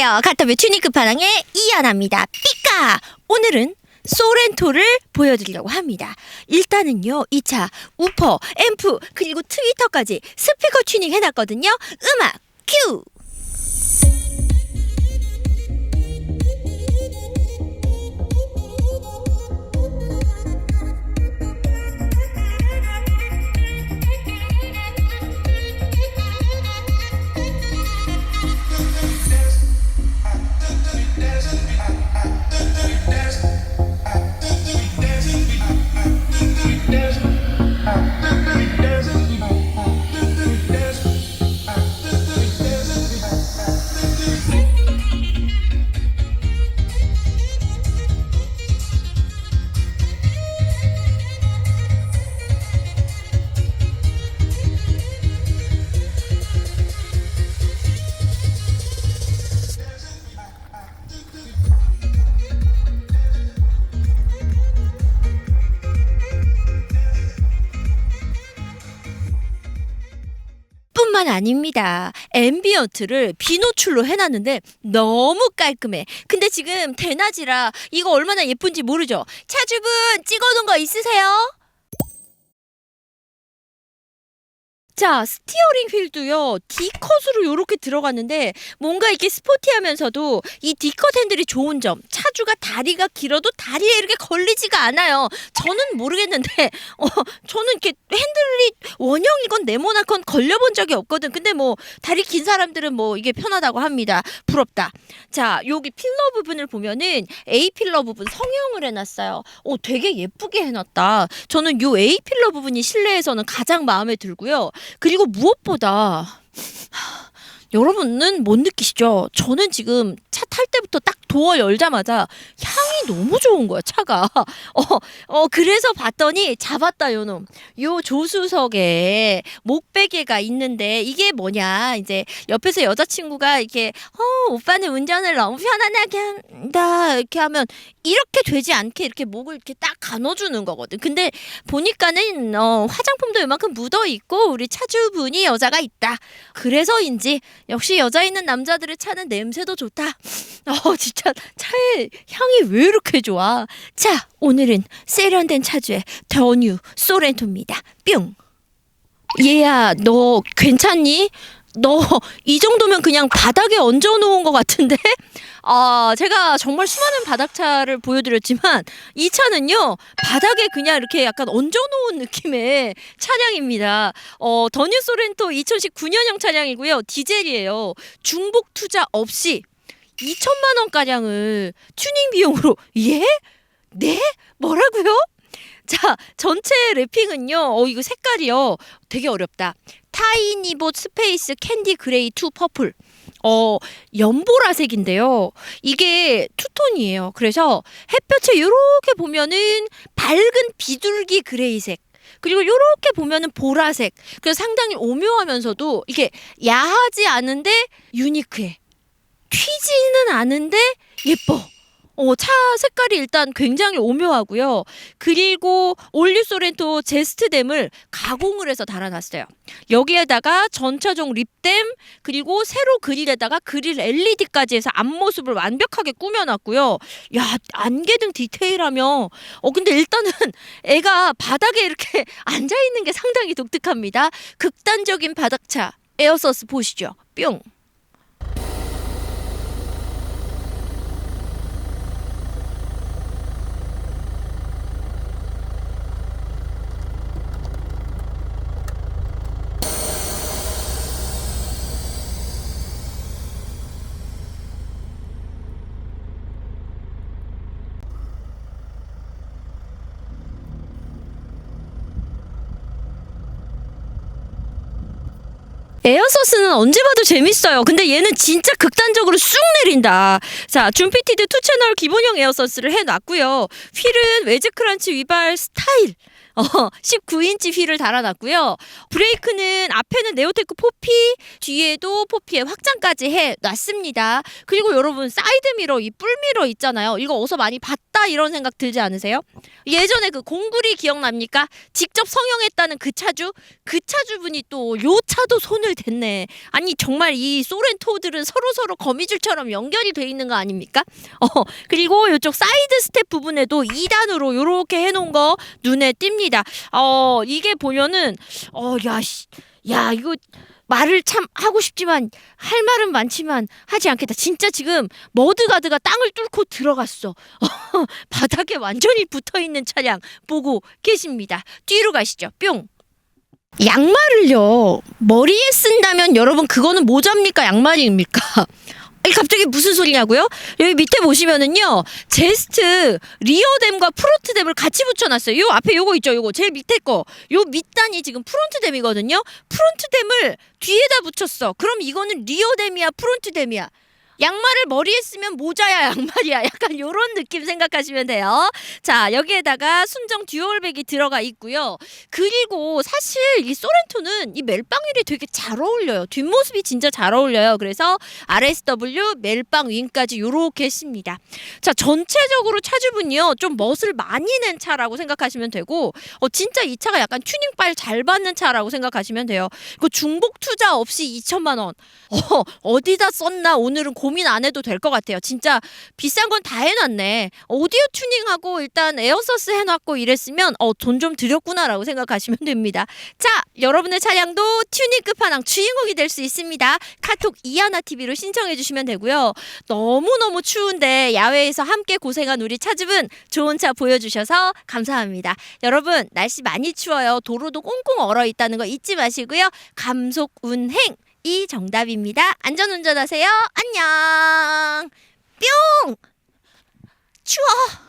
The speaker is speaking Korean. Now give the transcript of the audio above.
안녕하세요. 가타뷰 튜닝 끝판왕의 이하나입니다. 삐까! 오늘은 소렌토를 보여드리려고 합니다. 일단은요, 이 차 우퍼, 앰프, 그리고 트위터까지 스피커 튜닝 해놨거든요. 음악 큐! 뿐만 아닙니다. 앰비언트를 비노출로 해놨는데 너무 깔끔해. 근데 지금 대낮이라 이거 얼마나 예쁜지 모르죠? 차주분 찍어놓은 거 있으세요? 자, 스티어링 휠도요, D컷으로 이렇게 들어갔는데, 뭔가 이렇게 스포티하면서도 이 D컷 핸들이 좋은 점, 차주가 다리가 길어도 다리에 이렇게 걸리지가 않아요. 저는 모르겠는데, 어, 저는 이렇게 핸들이 원형이건 네모나건 걸려본 적이 없거든. 근데 뭐, 다리 긴 사람들은 뭐, 이게 편하다고 합니다. 부럽다. 자, 여기 필러 부분을 보면은, A 필러 부분 성형을 해놨어요. 오, 되게 예쁘게 해놨다. 저는 요 A 필러 부분이 실내에서는 가장 마음에 들고요. 그리고 무엇보다 하, 여러분은 못 느끼시죠? 저는 지금 차 탈 때부터 딱 도어 열자마자 향이 너무 좋은 거야 차가. 어, 어 그래서 봤더니 잡았다 요놈. 요 조수석에 목베개가 있는데 이게 뭐냐 이제 옆에서 여자친구가 이렇게 어 오빠는 운전을 너무 편안하게 한다 이렇게 하면 이렇게 되지 않게 이렇게 목을 이렇게 딱 가눠주는 거거든. 근데 보니까는 어, 화장품도 이만큼 묻어 있고 우리 차주분이 여자가 있다. 그래서인지 역시 여자 있는 남자들의 차는 냄새도 좋다. 어 진짜 차의 향이 왜 이렇게 좋아? 자 오늘은 세련된 차주의 더 뉴 소렌토입니다. 뿅. 얘야 너 괜찮니? 너 이 정도면 그냥 바닥에 얹어 놓은 것 같은데? 아, 제가 정말 수많은 바닥차를 보여드렸지만 이 차는요 바닥에 그냥 이렇게 약간 얹어놓은 느낌의 차량입니다. 어, 더뉴 소렌토 2019년형 차량이고요. 디젤이에요. 중복 투자 없이 2천만 원 가량을 튜닝 비용으로 예? 네? 뭐라고요? 자, 전체 랩핑은요. 어 이거 색깔이요. 되게 어렵다. 타이니봇 스페이스 캔디 그레이 2 퍼플. 어, 연보라색인데요. 이게 투톤이에요. 그래서 햇볕에 이렇게 보면은 밝은 비둘기 그레이색. 그리고 이렇게 보면은 보라색. 그래서 상당히 오묘하면서도 이게 야하지 않은데 유니크해. 튀지는 않은데 예뻐. 어, 차 색깔이 일단 굉장히 오묘하고요. 그리고 올류 소렌토 제스트댐을 가공을 해서 달아놨어요. 여기에다가 전차종 립댐 그리고 세로 그릴에다가 그릴 LED까지 해서 앞모습을 완벽하게 꾸며놨고요. 야 안개등 디테일하며 어 근데 일단은 애가 바닥에 이렇게 앉아 있는 게 상당히 독특합니다. 극단적인 바닥차 에어서스 보시죠. 뿅. 에어서스는 언제 봐도 재밌어요. 근데 얘는 진짜 극단적으로 쑥 내린다. 자, 줌피티드 투 채널 기본형 에어서스를 해놨고요. 휠은 웨즈 크런치 위발 스타일. 어, 19인치 휠을 달아놨고요. 브레이크는 앞에는 네오테크 포피, 뒤에도 포피에 확장까지 해 놨습니다. 그리고 여러분 사이드 미러 이 뿔미러 있잖아요. 이거 어디서 많이 봤다 이런 생각 들지 않으세요? 예전에 그 공구리 기억납니까? 직접 성형했다는 그 차주 그 차주분이 또 요 차도 손을 댔네. 아니 정말 이 소렌토들은 서로 서로 거미줄처럼 연결이 돼 있는 거 아닙니까? 어 그리고 이쪽 사이드 스텝 부분에도 2단으로 요렇게 해놓은 거 눈에 띕니다. 어 이게 보면은 어야 야 이거 말을 참 하고 싶지만 할 말은 많지만 하지 않겠다. 진짜 지금 머드가드가 땅을 뚫고 들어갔어. 바닥에 완전히 붙어 있는 차량 보고 계십니다. 뒤로 가시죠. 뿅. 양말을요 머리에 쓴다면 여러분 그거는 모자입니까 양말입니까? 아니, 갑자기 무슨 소리냐고요? 여기 밑에 보시면은요 제스트 리어댐과 프론트댐을 같이 붙여놨어요. 요 앞에 요거 있죠, 요거 제일 밑에 거. 요 밑단이 지금 프론트댐이거든요. 프론트댐을 뒤에다 붙였어. 그럼 이거는 리어댐이야, 프론트댐이야. 양말을 머리에 쓰면 모자야 양말이야. 약간 요런 느낌 생각하시면 돼요. 자 여기에다가 순정 듀얼백이 들어가 있고요. 그리고 사실 이 소렌토는 이 멜빵 휠이 되게 잘 어울려요. 뒷모습이 진짜 잘 어울려요. 그래서 RSW 멜빵 윙까지 요렇게 했습니다. 자 전체적으로 차주분이요 좀 멋을 많이 낸 차라고 생각하시면 되고 어 진짜 이 차가 약간 튜닝 빨 잘 받는 차라고 생각하시면 돼요. 그 중복 투자 없이 2천만 원. 어, 어디다 썼나? 오늘은 고민 안 해도 될 것 같아요. 진짜 비싼 건 다 해놨네. 오디오 튜닝하고 일단 에어서스 해놨고 이랬으면 어, 돈 좀 들였구나라고 생각하시면 됩니다. 자, 여러분의 차량도 튜닝 끝판왕 주인공이 될 수 있습니다. 카톡 이하나 TV로 신청해 주시면 되고요. 너무너무 추운데 야외에서 함께 고생한 우리 차주분 좋은 차 보여주셔서 감사합니다. 여러분 날씨 많이 추워요. 도로도 꽁꽁 얼어 있다는 거 잊지 마시고요. 감속 운행 이 정답입니다. 안전운전하세요. 안녕. 뿅. 추워.